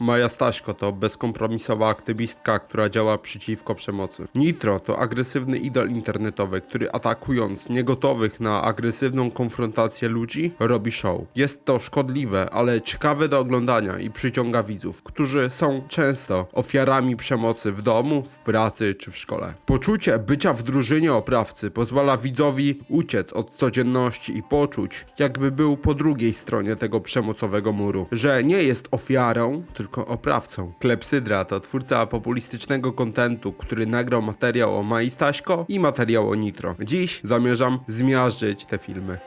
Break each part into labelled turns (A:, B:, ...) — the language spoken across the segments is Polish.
A: Maja Staśko to bezkompromisowa aktywistka, która działa przeciwko przemocy. Nitro to agresywny idol internetowy, który atakując niegotowych na agresywną konfrontację ludzi, robi show. Jest to szkodliwe, ale ciekawe do oglądania i przyciąga widzów, którzy są często ofiarami przemocy w domu, w pracy czy w szkole. Poczucie bycia w drużynie oprawcy pozwala widzowi uciec od codzienności i poczuć, jakby był po drugiej stronie tego przemocowego muru, że nie jest ofiarą, tylko oprawcą. Klepsydra to twórca populistycznego kontentu, który nagrał materiał o Mai Staśko i materiał o Nitro. Dziś zamierzam zmiażdżyć te filmy.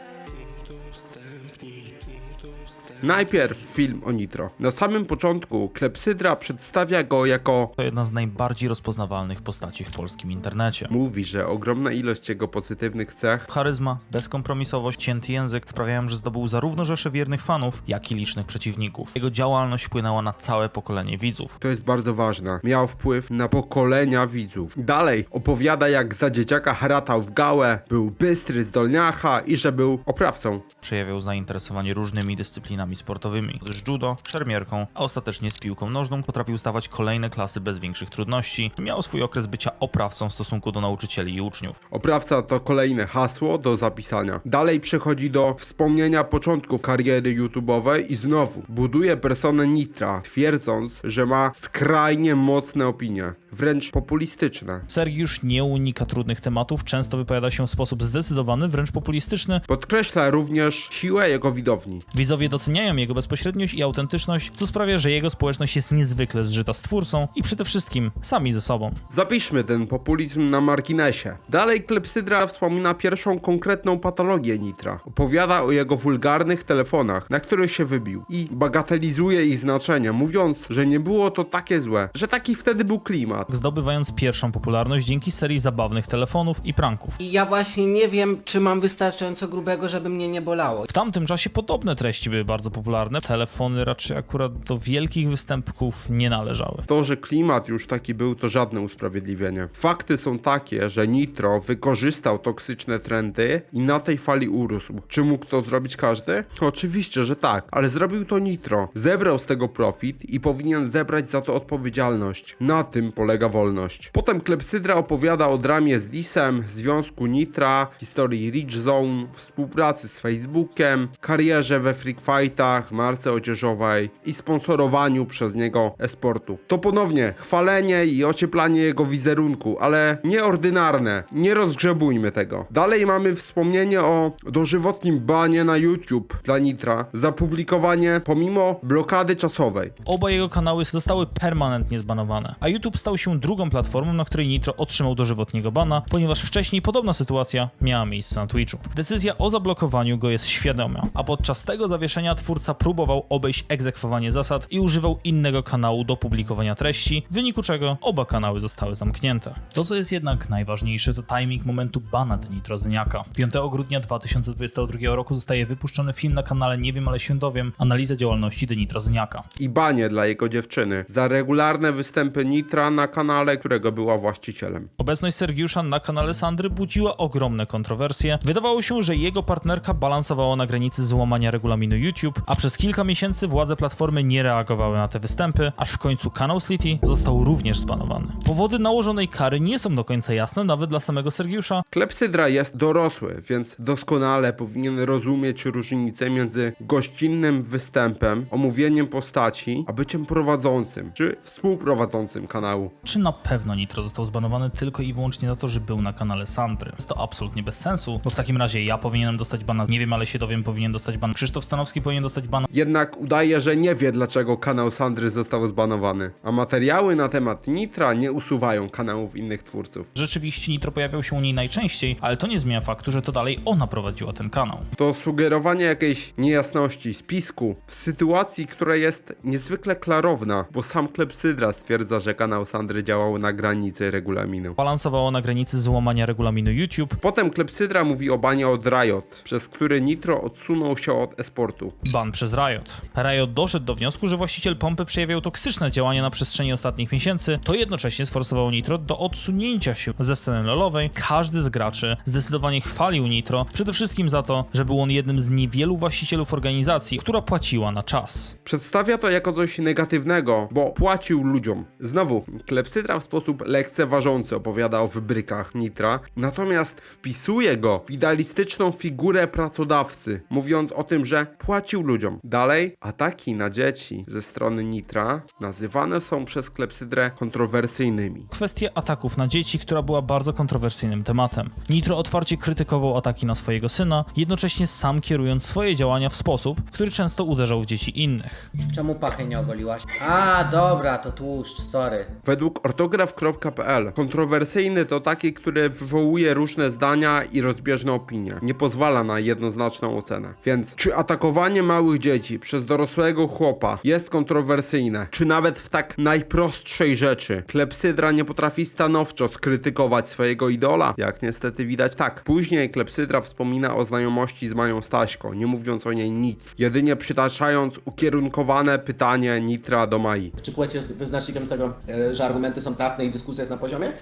A: Najpierw film o Nitro. Na samym początku Klepsydra przedstawia go jako
B: To jedna z najbardziej rozpoznawalnych postaci w polskim internecie.
A: Mówi, że ogromna ilość jego pozytywnych cech
B: Charyzma, bezkompromisowość, cięty język sprawiają, że zdobył zarówno rzesze wiernych fanów, jak i licznych przeciwników. Jego działalność wpłynęła na całe pokolenie widzów.
A: to jest bardzo ważne. Miał wpływ na pokolenia widzów. Dalej opowiada, jak za dzieciaka haratał w gałę, był bystry, zdolniacha i że był oprawcą.
B: Przejawiał zainteresowanie różnymi dyscyplinami sportowymi, z judo, szermierką, a ostatecznie z piłką nożną potrafił stawać kolejne klasy bez większych trudności. Miał swój okres bycia oprawcą w stosunku do nauczycieli i uczniów.
A: Oprawca to kolejne hasło do zapisania. Dalej przechodzi do wspomnienia początków kariery YouTube'owej i znowu buduje personę Nitra, twierdząc, że ma skrajnie mocne opinie, wręcz populistyczne.
C: Sergiusz nie unika trudnych tematów, często wypowiada się w sposób zdecydowany, wręcz populistyczny.
A: Podkreśla również siłę jego widowni.
C: Widzowie doceniają jego bezpośredniość i autentyczność, co sprawia, że jego społeczność jest niezwykle zżyta z twórcą i przede wszystkim sami ze sobą.
A: Zapiszmy ten populizm na marginesie. Dalej Klepsydra wspomina pierwszą konkretną patologię Nitra. Opowiada o jego wulgarnych telefonach, na których się wybił i bagatelizuje ich znaczenie, mówiąc, że nie było to takie złe, że taki wtedy był klimat.
C: Zdobywając pierwszą popularność dzięki serii zabawnych telefonów i pranków.
D: I ja właśnie nie wiem, czy mam wystarczająco grubego, żeby mnie nie bolało.
C: W tamtym czasie podobne treści były bardzo popularne. Telefony raczej akurat do wielkich występków nie należały.
A: To, że klimat już taki był, to żadne usprawiedliwienie. Fakty są takie, że Nitro wykorzystał toksyczne trendy i na tej fali urósł. Czy mógł to zrobić każdy? Oczywiście, że tak, ale zrobił to Nitro. Zebrał z tego profit i powinien zebrać za to odpowiedzialność. Na tym polega wolność. Potem Klepsydra opowiada o dramie z Lisem, związku Nitra, historii Rich Zone, współpracy z Facebookiem, karierze we Freak Marce odzieżowej i sponsorowaniu przez niego esportu. To ponownie chwalenie i ocieplanie jego wizerunku, ale nieordynarne. Nie rozgrzebujmy tego. Dalej mamy wspomnienie o dożywotnim banie na YouTube dla Nitra za publikowanie pomimo blokady czasowej.
C: Oba jego kanały zostały permanentnie zbanowane, a YouTube stał się drugą platformą, na której Nitro otrzymał dożywotniego bana, ponieważ wcześniej podobna sytuacja miała miejsce na Twitchu. Decyzja o zablokowaniu go jest świadoma, a podczas tego zawieszenia twórca próbował obejść egzekwowanie zasad i używał innego kanału do publikowania treści, w wyniku czego oba kanały zostały zamknięte. To, co jest jednak najważniejsze, to timing momentu bana Denitrozyniaka. 5 grudnia 2022 roku zostaje wypuszczony film na kanale Nie wiem, ale się dowiem, analiza działalności Denitrozyniaka.
A: i banie dla jego dziewczyny za regularne występy Nitra na kanale, którego była właścicielem.
C: Obecność Sergiusza na kanale Sandry budziła ogromne kontrowersje. Wydawało się, że jego partnerka balansowała na granicy złamania regulaminu YouTube, a przez kilka miesięcy władze platformy nie reagowały na te występy, aż w końcu kanał Slitty został również zbanowany. Powody nałożonej kary nie są do końca jasne nawet dla samego Sergiusza,
A: Klepsydra jest dorosły, więc doskonale powinien rozumieć różnicę między gościnnym występem, omówieniem postaci, a byciem prowadzącym czy współprowadzącym kanału.
C: czy na pewno Nitro został zbanowany tylko i wyłącznie za to, że był na kanale Sandry. Jest to absolutnie bez sensu, bo w takim razie ja powinienem dostać bana, nie wiem, ale się dowiem, powinien dostać bana, Krzysztof Stanowski powinien dostać bana,
A: Jednak udaje, że nie wie dlaczego kanał Sandry został zbanowany, a materiały na temat Nitra nie usuwają kanałów innych twórców.
C: Rzeczywiście Nitro pojawiał się u niej najczęściej, ale to nie zmienia faktu, że to dalej ona prowadziła ten kanał.
A: To sugerowanie jakiejś niejasności, spisku w sytuacji, która jest niezwykle klarowna, bo sam Klepsydra stwierdza, że kanał Sandry działało na granicy regulaminu.
C: balansowało na granicy złamania regulaminu YouTube.
A: Potem Klepsydra mówi o banie od Riot, przez który Nitro odsunął się od esportu.
C: Ban przez Riot. Riot doszedł do wniosku, że właściciel pompy przejawiał toksyczne działania na przestrzeni ostatnich miesięcy, to jednocześnie sforsowało Nitro do odsunięcia się ze sceny lolowej. Każdy z graczy zdecydowanie chwalił Nitro, przede wszystkim za to, że był on jednym z niewielu właścicielów organizacji, która płaciła na czas.
A: Przedstawia to jako coś negatywnego, bo płacił ludziom. Znowu, Klepsydra w sposób lekceważący opowiada o wybrykach Nitra, natomiast wpisuje go w idealistyczną figurę pracodawcy, mówiąc o tym, że płacił ludziom. Dalej, ataki na dzieci ze strony Nitra nazywane są przez Klepsydrę kontrowersyjnymi.
C: Kwestie ataków na dzieci, która była bardzo kontrowersyjnym tematem. Nitro otwarcie krytykował ataki na swojego syna, jednocześnie sam kierując swoje działania w sposób, który często uderzał w dzieci innych.
D: Czemu pachy nie ogoliłaś? A, dobra, to tłuszcz, sorry.
A: Według ortograf.pl kontrowersyjny to taki, który wywołuje różne zdania i rozbieżne opinie. Nie pozwala na jednoznaczną ocenę. Więc czy atakowanie małych dzieci przez dorosłego chłopa jest kontrowersyjne? Czy nawet w tak najprostszej rzeczy Klepsydra nie potrafi stanowczo skrytykować swojego idola? Jak niestety widać tak. Później Klepsydra wspomina o znajomości z Mają Staśko, nie mówiąc o niej nic, jedynie przytaczając ukierunkowane pytanie Nitra do Mai.
E: Czy płeć jest wyznacznikiem tego, e, że argumenty są trafne i dyskusja jest na poziomie?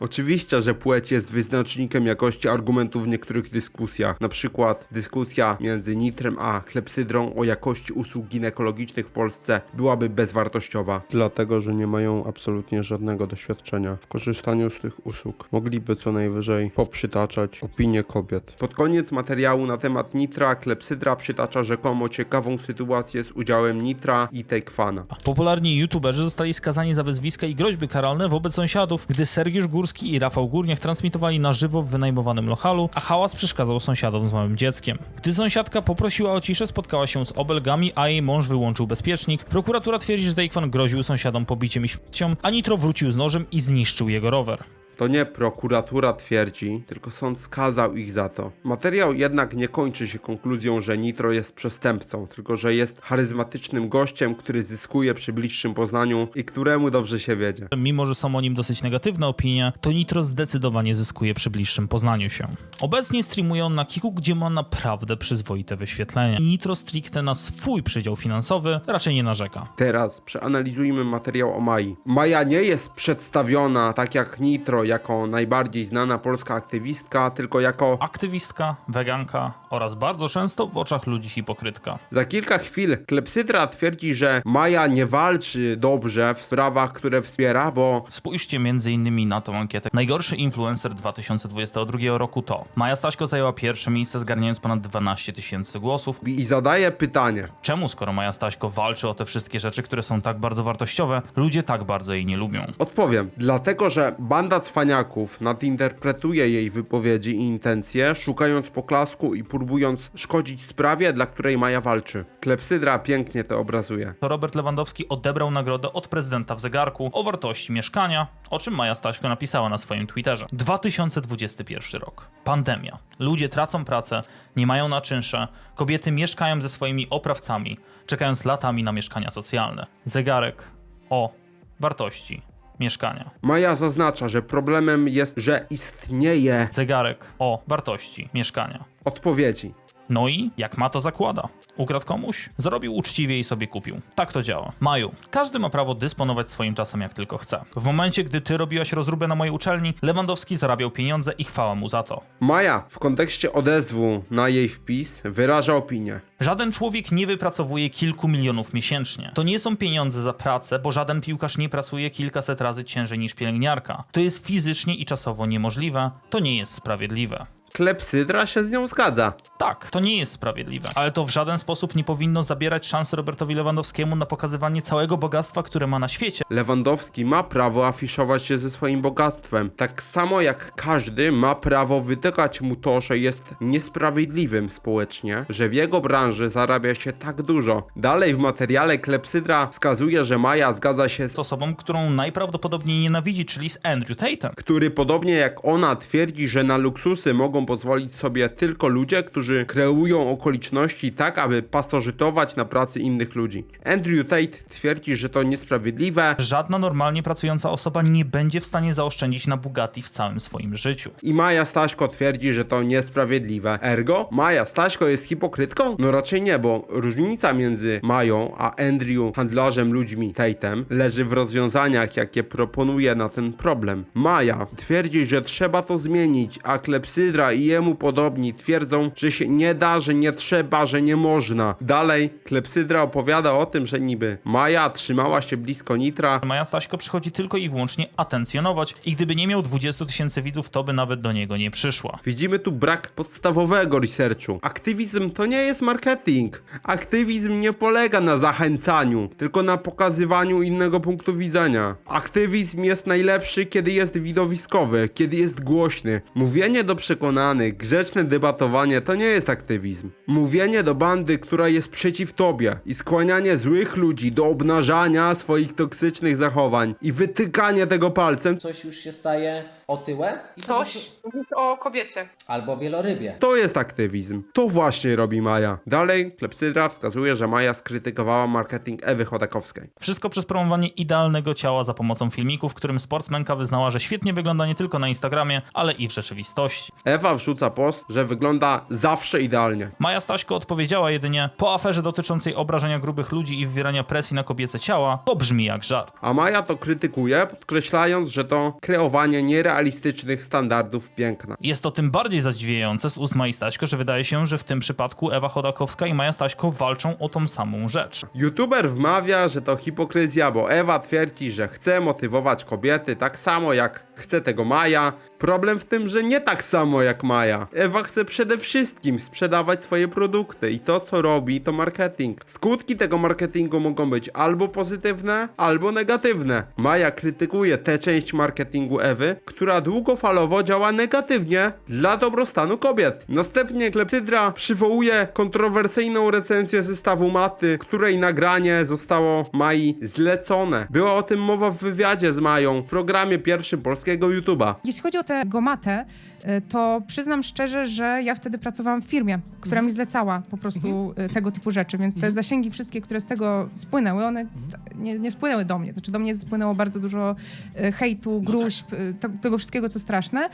A: Oczywiście, że płeć jest wyznacznikiem jakości argumentów w niektórych dyskusjach. Na przykład dyskusja między Nitrem a Klepsydrą o jakości usług ginekologicznych w Polsce byłaby bezwartościowa. Dlatego, że nie mają absolutnie żadnego doświadczenia w korzystaniu z tych usług. Mogliby co najwyżej poprzytaczać opinie kobiet. Pod koniec materiału na temat Nitra Klepsydra przytacza rzekomo ciekawą sytuację z udziałem Nitra i Takefana.
C: Popularni youtuberzy zostali skazani za wyzwiska i groźby karalne wobec sąsiadów, gdy Sergiusz I Rafał Górniak transmitowali na żywo w wynajmowanym lokalu, a hałas przeszkadzał sąsiadom z małym dzieckiem. Gdy sąsiadka poprosiła o ciszę, spotkała się z obelgami, a jej mąż wyłączył bezpiecznik. Prokuratura twierdzi, że Dejkwan groził sąsiadom pobiciem i śmiercią, a Nitro wrócił z nożem i zniszczył jego rower.
A: To nie prokuratura twierdzi, tylko sąd skazał ich za to. Materiał jednak nie kończy się konkluzją, że Nitro jest przestępcą, tylko że jest charyzmatycznym gościem, który zyskuje przy bliższym poznaniu i któremu dobrze się wiedzie.
C: Mimo, że są o nim dosyć negatywne opinie, to Nitro zdecydowanie zyskuje przy bliższym poznaniu się. Obecnie streamuje on na Kiku, gdzie ma naprawdę przyzwoite wyświetlenia. Nitro stricte na swój przydział finansowy raczej nie narzeka.
A: Teraz przeanalizujmy materiał o Mai. Maja nie jest przedstawiona tak jak Nitro jako najbardziej znana polska aktywistka, tylko jako
C: Aktywistka, weganka oraz bardzo często w oczach ludzi hipokrytka.
A: Za kilka chwil Klepsydra twierdzi, że Maja nie walczy dobrze w sprawach, które wspiera, bo
B: Spójrzcie m.in. na tą ankietę. Najgorszy influencer 2022 roku to Maja Staśko zajęła pierwsze miejsce zgarniając ponad 12 tysięcy głosów.
A: i zadaje pytanie.
B: Czemu skoro Maja Staśko walczy o te wszystkie rzeczy, które są tak bardzo wartościowe, ludzie tak bardzo jej nie lubią?
A: Odpowiem. Dlatego, że banda cwaniaków nadinterpretuje jej wypowiedzi i intencje, szukając poklasku i próbując szkodzić sprawie, dla której Maja walczy. Klepsydra pięknie to obrazuje.
B: Robert Lewandowski odebrał nagrodę od prezydenta w zegarku o wartości mieszkania, o czym Maja Staśko napisała na swoim Twitterze. 2021 rok. Pandemia. Ludzie tracą pracę, nie mają na czynsze, kobiety mieszkają ze swoimi oprawcami, czekając latami na mieszkania socjalne. Zegarek o wartości mieszkania.
A: Maja zaznacza, że problemem jest, że istnieje
B: Zegarek o wartości mieszkania.
A: odpowiedzi.
B: No i jak ma to zakłada? Ukradł komuś? Zarobił uczciwie i sobie kupił. Tak to działa. Maju, każdy ma prawo dysponować swoim czasem jak tylko chce. W momencie, gdy ty robiłaś rozróbę na mojej uczelni, Lewandowski zarabiał pieniądze i chwała mu za to.
A: Maja w kontekście odezwu na jej wpis wyraża opinię.
B: Żaden człowiek nie wypracowuje kilku milionów miesięcznie. To nie są pieniądze za pracę, bo żaden piłkarz nie pracuje kilkaset razy ciężej niż pielęgniarka. To jest fizycznie i czasowo niemożliwe. To nie jest sprawiedliwe.
A: Klepsydra się z nią zgadza.
B: Tak, to nie jest sprawiedliwe, ale to w żaden sposób nie powinno zabierać szansy Robertowi Lewandowskiemu na pokazywanie całego bogactwa, które ma na świecie.
A: Lewandowski ma prawo afiszować się ze swoim bogactwem. Tak samo jak każdy ma prawo wytykać mu to, że jest niesprawiedliwym społecznie, że w jego branży zarabia się tak dużo. Dalej w materiale Klepsydra wskazuje, że Maja zgadza się z
B: Z osobą, którą najprawdopodobniej nienawidzi, czyli z Andrew Tatem.
A: który podobnie jak ona twierdzi, że na luksusy mogą mogą pozwolić sobie tylko ludzie, którzy kreują okoliczności tak, aby pasożytować na pracy innych ludzi. Andrew Tate twierdzi, że to niesprawiedliwe
C: Żadna normalnie pracująca osoba nie będzie w stanie zaoszczędzić na Bugatti w całym swoim życiu.
A: i Maja Staśko twierdzi, że to niesprawiedliwe. Ergo, Maja Staśko jest hipokrytką? No raczej nie, bo różnica między Mają a Andrew, handlarzem ludźmi Tatem, leży w rozwiązaniach, jakie proponuje na ten problem. Maja twierdzi, że trzeba to zmienić, a Klepsydra i jemu podobni twierdzą, że się nie da, że nie trzeba, że nie można. Dalej, Klepsydra opowiada o tym, że niby Maja trzymała się blisko Nitra,
C: Maja Staśko przychodzi tylko i wyłącznie atencjonować i gdyby nie miał 20 tysięcy widzów, to by nawet do niego nie przyszła.
A: Widzimy tu brak podstawowego researchu. Aktywizm to nie jest marketing. Aktywizm nie polega na zachęcaniu, tylko na pokazywaniu innego punktu widzenia. Aktywizm jest najlepszy, kiedy jest widowiskowy, kiedy jest głośny. Mówienie do przekonanych, grzeczne debatowanie to nie jest aktywizm. Mówienie do bandy, która jest przeciw tobie i skłanianie złych ludzi do obnażania swoich toksycznych zachowań i wytykanie tego palcem
D: Coś już się staje otyłe i po prostu...
F: Coś mówisz o kobiecie.
D: albo wielorybie.
A: To jest aktywizm. To właśnie robi Maja. Dalej, Klepsydra wskazuje, że Maja skrytykowała marketing Ewy Chodakowskiej.
C: Wszystko przez promowanie idealnego ciała za pomocą filmików, w którym sportsmenka wyznała, że świetnie wygląda nie tylko na Instagramie, ale i w rzeczywistości.
A: Ewa wrzuca post, że wygląda zawsze idealnie.
C: Maja Staśko odpowiedziała jedynie po aferze dotyczącej obrażenia grubych ludzi i wywierania presji na kobiece ciała, to brzmi jak żart.
A: A Maja to krytykuje, podkreślając, że to kreowanie nierealistycznych standardów piękna.
C: Jest to tym bardziej zadziwiające z ust Maji Staśko, że wydaje się, że w tym przypadku Ewa Chodakowska i Maja Staśko walczą o tą samą rzecz.
A: YouTuber wmawia, że to hipokryzja, bo Ewa twierdzi, że chce motywować kobiety tak samo jak chce tego Maja. Problem w tym, że nie tak samo jak Maja. Ewa chce przede wszystkim sprzedawać swoje produkty i to co robi to marketing. Skutki tego marketingu mogą być albo pozytywne, albo negatywne. Maja krytykuje tę część marketingu Ewy, która długofalowo działa negatywnie dla dobrostanu kobiet. Następnie Klepsydra przywołuje kontrowersyjną recenzję zestawu maty, której nagranie zostało Mai zlecone. Była o tym mowa w wywiadzie z Mają w programie pierwszym polskiego YouTube'a.
G: Jeśli chodzi o tę gomatę, to przyznam szczerze, że ja wtedy pracowałam w firmie, która mi zlecała po prostu y, tego typu rzeczy, więc te zasięgi wszystkie, które z tego spłynęły, one t- nie, nie spłynęły do mnie. Znaczy do mnie spłynęło bardzo dużo y, hejtu, gruźb, y, te- tego wszystkiego, co straszne.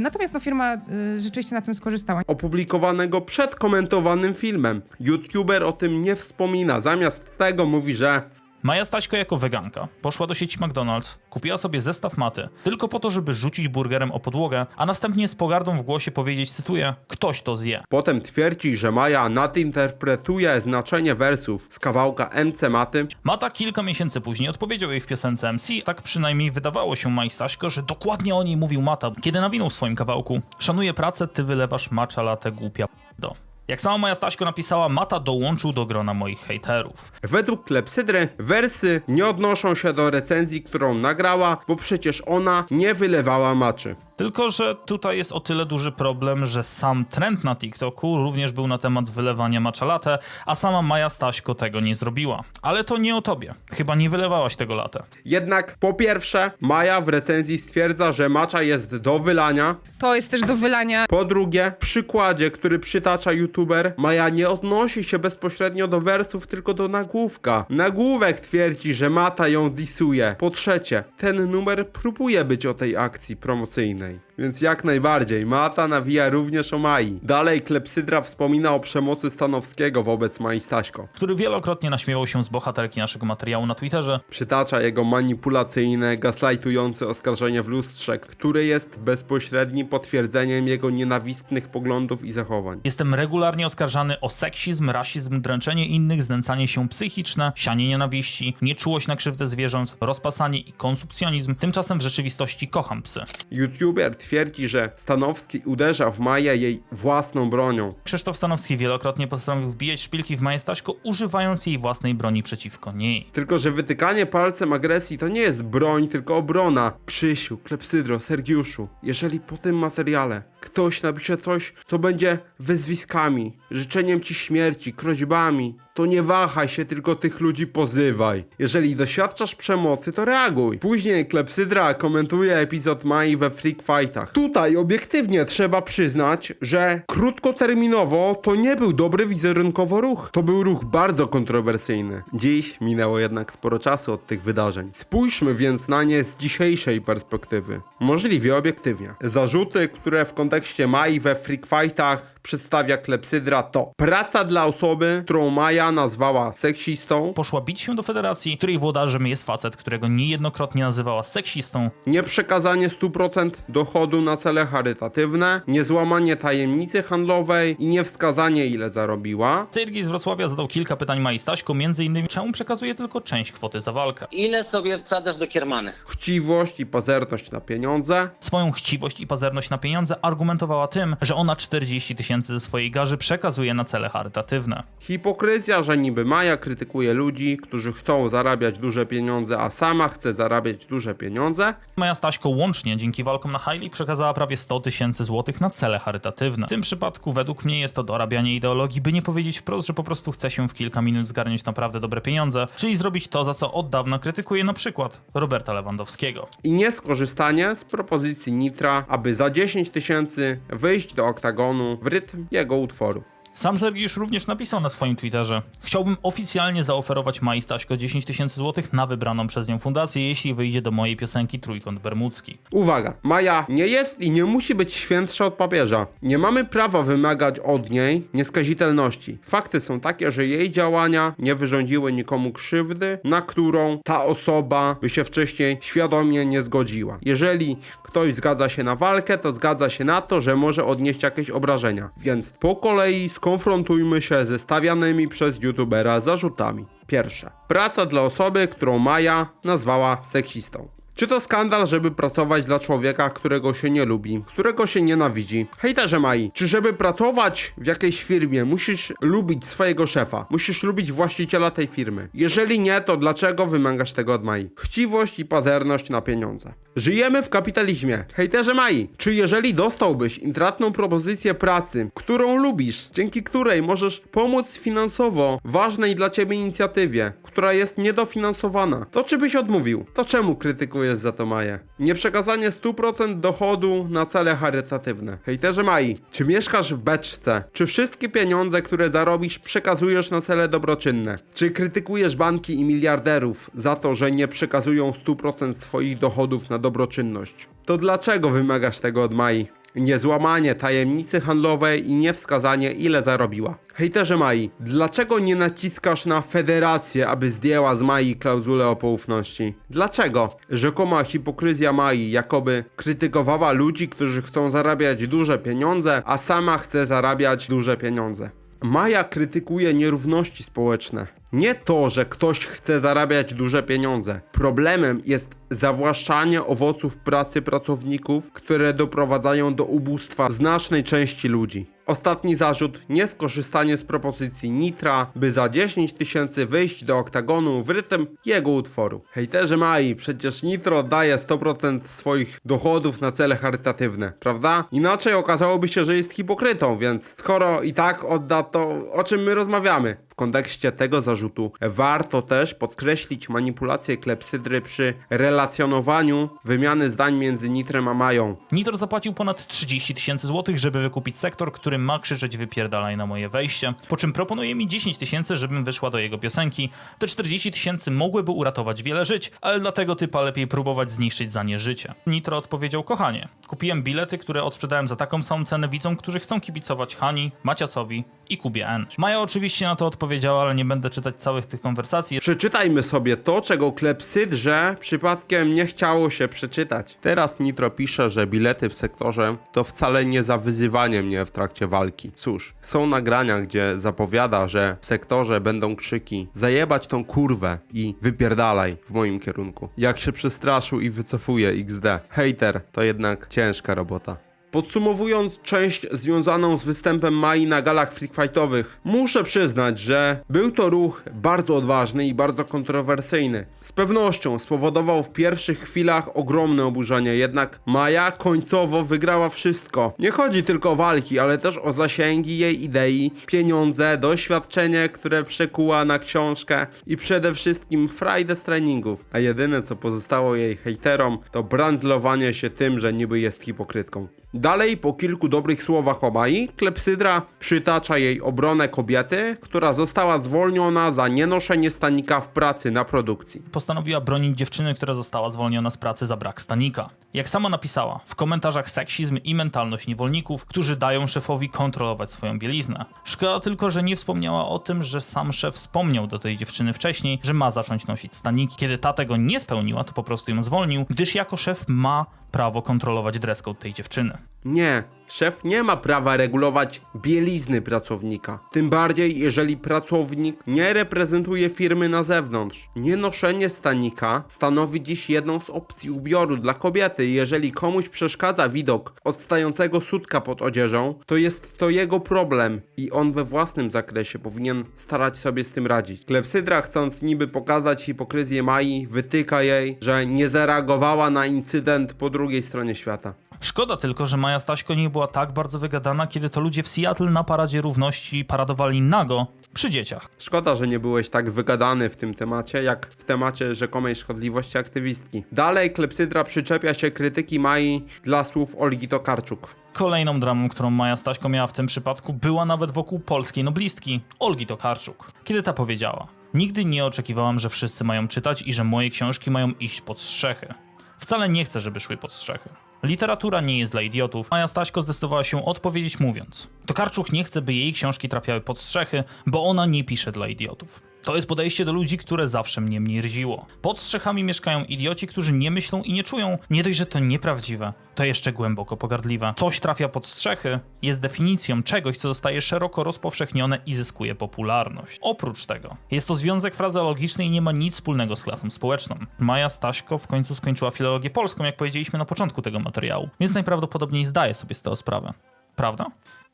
G: Natomiast no, firma rzeczywiście na tym skorzystała.
A: Opublikowanego przed komentowanym filmem. YouTuber o tym nie wspomina, zamiast tego mówi, że
C: Maja Staśko jako weganka poszła do sieci McDonald's, kupiła sobie zestaw maty, tylko po to, żeby rzucić burgerem o podłogę, a następnie z pogardą w głosie powiedzieć, cytuję, ktoś to zje.
A: Potem twierdzi, że Maja nadinterpretuje znaczenie wersów z kawałka MC Maty,
C: Mata kilka miesięcy później odpowiedział jej w piosence MC, tak przynajmniej wydawało się Mai Staśko, że dokładnie o niej mówił Mata, kiedy nawinął w swoim kawałku. Szanuję pracę, ty wylewasz macza latę głupia do. Jak sama Maja Staśko napisała, Mata dołączył do grona moich hejterów.
A: Według Klepsydry wersy nie odnoszą się do recenzji, którą nagrała, bo przecież ona nie wylewała maczy.
C: Tylko, że tutaj jest o tyle duży problem, że sam trend na TikToku również był na temat wylewania matcha latte, a sama Maja Staśko tego nie zrobiła. Ale to nie o tobie. Chyba nie wylewałaś tego latte.
A: Jednak po pierwsze, Maja w recenzji stwierdza, że macza jest do wylania.
G: To jest też do wylania
A: Po drugie, w przykładzie, który przytacza youtuber, Maja nie odnosi się bezpośrednio do wersów, tylko do nagłówka. Nagłówek twierdzi, że Mata ją disuje. Po trzecie, ten numer próbuje być o tej akcji promocyjnej. যায় Więc jak najbardziej, Mata nawija również o Mai. Dalej Klepsydra wspomina o przemocy Stanowskiego wobec Mai Staśko.
C: Który wielokrotnie naśmiewał się z bohaterki naszego materiału na Twitterze.
A: Przytacza jego manipulacyjne, gaslightujące oskarżenie w lustrze, które jest bezpośrednim potwierdzeniem jego nienawistnych poglądów i zachowań.
C: Jestem regularnie oskarżany o seksizm, rasizm, dręczenie innych, znęcanie się psychiczne, sianie nienawiści, nieczułość na krzywdę zwierząt, rozpasanie i konsumpcjonizm. Tymczasem w rzeczywistości kocham psy.
A: YouTuber twierdzi, że Stanowski uderza w Maję jej własną bronią.
C: Krzysztof Stanowski wielokrotnie postanowił wbijać szpilki w Maję Staśko, używając jej własnej broni przeciwko niej.
A: Tylko, że wytykanie palcem agresji to nie jest broń, tylko obrona. Krzysiu, Klepsydro, Sergiuszu, jeżeli po tym materiale ktoś napisze coś, co będzie wyzwiskami, życzeniem ci śmierci, groźbami, to nie wahaj się, tylko tych ludzi pozywaj. Jeżeli doświadczasz przemocy, to reaguj. Później Klepsydra komentuje epizod Mai we Freak Fight fightach. Tutaj obiektywnie trzeba przyznać, że krótkoterminowo to nie był dobry wizerunkowo ruch. To był ruch bardzo kontrowersyjny. Dziś minęło jednak sporo czasu od tych wydarzeń. Spójrzmy więc na nie z dzisiejszej perspektywy. Możliwie obiektywnie. Zarzuty, które w kontekście Mai we freak fightach przedstawia Klepsydra to praca dla osoby, którą Maja nazwała seksistą,
C: Poszła bić się do federacji, której włodarzem jest facet, którego niejednokrotnie nazywała seksistą.
A: nieprzekazanie 100% dochodu na cele charytatywne, niezłamanie tajemnicy handlowej i niewskazanie ile zarobiła.
C: Sergiej z Wrocławia zadał kilka pytań Mai Staśko, między innymi czemu przekazuje tylko część kwoty za walkę.
H: Ile sobie wsadzasz do kiermany?
A: Chciwość i pazerność na pieniądze,
C: Swoją chciwość i pazerność na pieniądze argumentowała tym, że ona 40 tysięcy ze swojej garzy przekazuje na cele charytatywne.
A: hipokryzja, że niby Maja krytykuje ludzi, którzy chcą zarabiać duże pieniądze, a sama chce zarabiać duże pieniądze,
C: Maja Staśko łącznie dzięki walkom na Hailey przekazała prawie 100 tysięcy złotych na cele charytatywne. W tym przypadku według mnie jest to dorabianie ideologii, by nie powiedzieć wprost, że po prostu chce się w kilka minut zgarniać naprawdę dobre pieniądze, czyli zrobić to, za co od dawna krytykuje na przykład Roberta Lewandowskiego.
A: i nieskorzystanie z propozycji Nitra, aby za 10 tysięcy wyjść do oktagonu w rytm jego utworu.
C: Sam Sergiusz również napisał na swoim Twitterze Chciałbym oficjalnie zaoferować Mai Staśko 10 tysięcy złotych na wybraną przez nią fundację, jeśli wyjdzie do mojej piosenki Trójkąt Bermudzki.
A: Uwaga, Maja nie jest i nie musi być świętsza od papieża. Nie mamy prawa wymagać od niej nieskazitelności. Fakty są takie, że jej działania nie wyrządziły nikomu krzywdy, na którą ta osoba by się wcześniej świadomie nie zgodziła. Jeżeli ktoś zgadza się na walkę, to zgadza się na to, że może odnieść jakieś obrażenia. Więc po kolei skonfrontujmy się ze stawianymi przez youtubera zarzutami. Pierwsze. Praca dla osoby, którą Maja nazwała seksistą. Czy to skandal, żeby pracować dla człowieka, którego się nie lubi, którego się nienawidzi? Hejterze Mai, czy żeby pracować w jakiejś firmie, musisz lubić swojego szefa, musisz lubić właściciela tej firmy? Jeżeli nie, to dlaczego wymagasz tego od Mai? Chciwość i pazerność na pieniądze. Żyjemy w kapitalizmie. Hejterze Mai, czy jeżeli dostałbyś intratną propozycję pracy, którą lubisz, dzięki której możesz pomóc finansowo ważnej dla ciebie inicjatywie, która jest niedofinansowana, to czy byś odmówił? To czemu krytykujesz za to Maję? Nieprzekazanie 100% dochodu na cele charytatywne. Hejterze Mai, czy mieszkasz w beczce? Czy wszystkie pieniądze, które zarobisz, przekazujesz na cele dobroczynne? Czy krytykujesz banki i miliarderów za to, że nie przekazują 100% swoich dochodów na dobroczynność? To dlaczego wymagasz tego od Mai? Niezłamanie tajemnicy handlowej i niewskazanie ile zarobiła. Hejterze Mai, dlaczego nie naciskasz na federację, aby zdjęła z Mai klauzulę o poufności? Dlaczego? Rzekoma hipokryzja Mai jakoby krytykowała ludzi, którzy chcą zarabiać duże pieniądze, a sama chce zarabiać duże pieniądze. Maja krytykuje nierówności społeczne. Nie to, że ktoś chce zarabiać duże pieniądze. Problemem jest zawłaszczanie owoców pracy pracowników, które doprowadzają do ubóstwa znacznej części ludzi. Ostatni zarzut, nieskorzystanie z propozycji Nitra, by za 10 tysięcy wyjść do oktagonu w rytm jego utworu. Hejterzy Mai, przecież Nitro daje 100% swoich dochodów na cele charytatywne, prawda? Inaczej okazałoby się, że jest hipokrytą, więc skoro i tak odda to, o czym my rozmawiamy? W kontekście tego zarzutu warto też podkreślić manipulację klepsydry przy relacjonowaniu wymiany zdań między Nitrem a Mają.
C: Nitor zapłacił ponad 30 tysięcy złotych, żeby wykupić sektor, który ma krzyczeć wypierdalaj na moje wejście, po czym proponuje mi 10 tysięcy, żebym wyszła do jego piosenki. Te 40 tysięcy mogłyby uratować wiele żyć, ale dla tego typa lepiej próbować zniszczyć za nie życie. Nitro odpowiedział, kochanie, kupiłem bilety, które odsprzedałem za taką samą cenę widzom, którzy chcą kibicować Hani, Maciasowi i Kubie N. Maja oczywiście na to odpowiedziała, ale nie będę czytać całych tych konwersacji.
A: Przeczytajmy sobie to, czego klepsydrze przypadkiem nie chciało się przeczytać. Teraz Nitro pisze, że bilety w sektorze to wcale nie za wyzywanie mnie w trakcie walki. Cóż, są nagrania, gdzie zapowiada, że w sektorze będą krzyki zajebać tą kurwę i wypierdalaj w moim kierunku. Jak się przestraszył i wycofuje XD. Hater to jednak ciężka robota. Podsumowując część związaną z występem Mai na galach freakfightowych, muszę przyznać, że był to ruch bardzo odważny i bardzo kontrowersyjny. Z pewnością spowodował w pierwszych chwilach ogromne oburzenie, jednak Maja końcowo wygrała wszystko. Nie chodzi tylko o walki, ale też o zasięgi jej idei, pieniądze, doświadczenie, które przekuła na książkę i przede wszystkim frajdę z treningów. A jedyne co pozostało jej hejterom to brandlowanie się tym, że niby jest hipokrytką. Dalej, po kilku dobrych słowach o Mai, Klepsydra przytacza jej obronę kobiety, która została zwolniona za nienoszenie stanika w pracy na produkcji.
C: postanowiła bronić dziewczyny, która została zwolniona z pracy za brak stanika. Jak sama napisała, w komentarzach seksizm i mentalność niewolników, którzy dają szefowi kontrolować swoją bieliznę. Szkoda tylko, że nie wspomniała o tym, że sam szef wspomniał do tej dziewczyny wcześniej, że ma zacząć nosić staniki. Kiedy ta tego nie spełniła, to po prostu ją zwolnił, gdyż jako szef ma prawo kontrolować dress tej dziewczyny.
A: Nie, szef nie ma prawa regulować bielizny pracownika. Tym bardziej, jeżeli pracownik nie reprezentuje firmy na zewnątrz. Nienoszenie stanika stanowi dziś jedną z opcji ubioru dla kobiety. Jeżeli komuś przeszkadza widok odstającego sutka pod odzieżą, to jest to jego problem i on we własnym zakresie powinien starać sobie z tym radzić. Klepsydra, chcąc niby pokazać hipokryzję Mai, wytyka jej, że nie zareagowała na incydent po drugiej stronie świata.
C: Szkoda tylko, że Maja Staśko nie była tak bardzo wygadana, kiedy to ludzie w Seattle na paradzie równości paradowali nago przy dzieciach.
A: Szkoda, że nie byłeś tak wygadany w tym temacie, jak w temacie rzekomej szkodliwości aktywistki. Dalej Klepsydra przyczepia się krytyki Mai dla słów Olgi Tokarczuk.
C: Kolejną dramą, którą Maja Staśko miała w tym przypadku, była nawet wokół polskiej noblistki, Olgi Tokarczuk. Kiedy ta powiedziała: Nigdy nie oczekiwałam, że wszyscy mają czytać i że moje książki mają iść pod strzechy. Wcale nie chcę, żeby szły pod strzechy. Literatura nie jest dla idiotów. Maja Staśko zdecydowała się odpowiedzieć mówiąc: Tokarczuk nie chce, by jej książki trafiały pod strzechy, bo ona nie pisze dla idiotów. To jest podejście do ludzi, które zawsze mnie mierziło. Pod strzechami mieszkają idioci, którzy nie myślą i nie czują. Nie dość, że to nieprawdziwe, to jeszcze głęboko pogardliwe. Coś trafia pod strzechy jest definicją czegoś, co zostaje szeroko rozpowszechnione i zyskuje popularność. Oprócz tego, jest to związek frazeologiczny i nie ma nic wspólnego z klasą społeczną. Maja Staśko w końcu skończyła filologię polską, jak powiedzieliśmy na początku tego materiału, więc najprawdopodobniej zdaje sobie z tego sprawę. Prawda?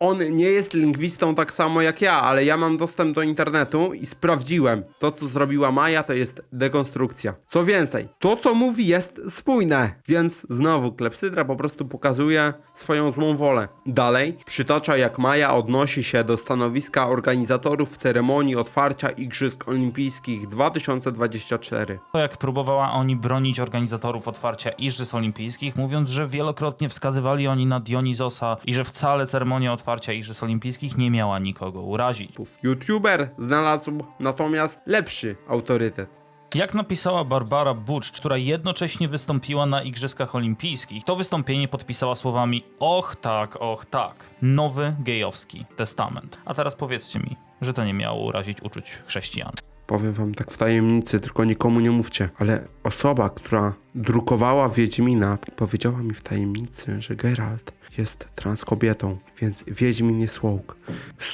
A: On nie jest lingwistą tak samo jak ja, ale ja mam dostęp do internetu i sprawdziłem. To, co zrobiła Maja, to jest dekonstrukcja. Co więcej, to, co mówi, jest spójne. Więc znowu, Klepsydra po prostu pokazuje swoją złą wolę. Dalej, przytacza jak Maja odnosi się do stanowiska organizatorów ceremonii otwarcia Igrzysk Olimpijskich 2024.
C: To jak próbowała oni bronić organizatorów otwarcia Igrzysk Olimpijskich, mówiąc, że wielokrotnie wskazywali oni na Dionizosa i że wcale ceremonia otwarcia Igrzysk Olimpijskich nie miała nikogo urazić.
A: YouTuber znalazł natomiast lepszy autorytet.
C: Jak napisała Barbara Butch, która jednocześnie wystąpiła na Igrzyskach Olimpijskich, to wystąpienie podpisała słowami Och tak, och tak. Nowy gejowski testament. A teraz powiedzcie mi, że to nie miało urazić uczuć chrześcijan.
A: Powiem wam tak w tajemnicy, tylko nikomu nie mówcie, ale osoba, która drukowała Wiedźmina, powiedziała mi w tajemnicy, że Geralt jest transkobietą, więc Wiedźmin jest woke.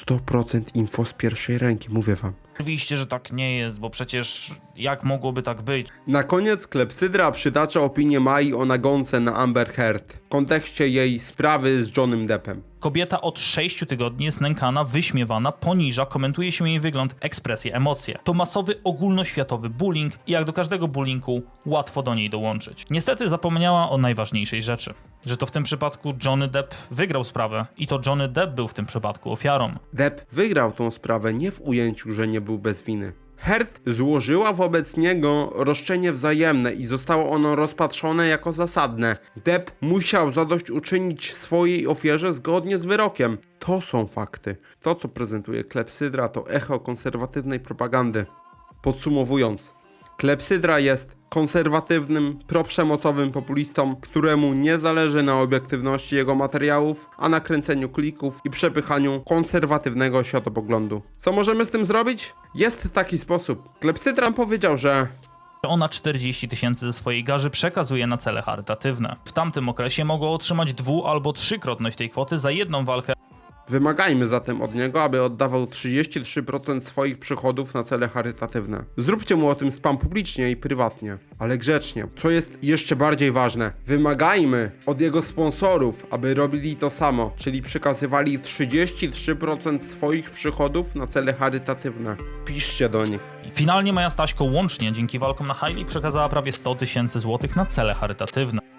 A: 100% info z pierwszej ręki, mówię wam.
C: Oczywiście, że tak nie jest, bo przecież jak mogłoby tak być?
A: Na koniec Klepsydra przytacza opinię Mai o nagonce na Amber Heard w kontekście jej sprawy z Johnem Deppem.
C: Kobieta od 6 tygodni jest nękana, wyśmiewana, poniża, komentuje się jej wygląd, ekspresje, emocje. To masowy, ogólnoświatowy bullying i jak do każdego bullyingu łatwo do niej dołączyć. Niestety zapomniała o najważniejszej rzeczy. Że to w tym przypadku Johnny Depp wygrał sprawę i to Johnny Depp był w tym przypadku ofiarą.
A: Depp wygrał tą sprawę nie w ujęciu, że nie był bez winy. Heard złożyła wobec niego roszczenie wzajemne i zostało ono rozpatrzone jako zasadne. Depp musiał zadośćuczynić swojej ofierze zgodnie z wyrokiem. To są fakty. To, co prezentuje Klepsydra, to echo konserwatywnej propagandy. Podsumowując, Klepsydra jest konserwatywnym, proprzemocowym populistą, któremu nie zależy na obiektywności jego materiałów, a na kręceniu klików i przepychaniu konserwatywnego światopoglądu. Co możemy z tym zrobić? Jest taki sposób. Klepsydra powiedział, że
C: Ona 40 tysięcy ze swojej garzy przekazuje na cele charytatywne. W tamtym okresie mogła otrzymać dwu albo trzykrotność tej kwoty za jedną walkę
A: Wymagajmy zatem od niego, aby oddawał 33% swoich przychodów na cele charytatywne. Zróbcie mu o tym spam publicznie i prywatnie, ale grzecznie. Co jest jeszcze bardziej ważne, wymagajmy od jego sponsorów, aby robili to samo, czyli przekazywali 33% swoich przychodów na cele charytatywne. Piszcie do nich.
C: Finalnie Maja Staśko łącznie dzięki walkom na League przekazała prawie 100 tysięcy złotych na cele charytatywne.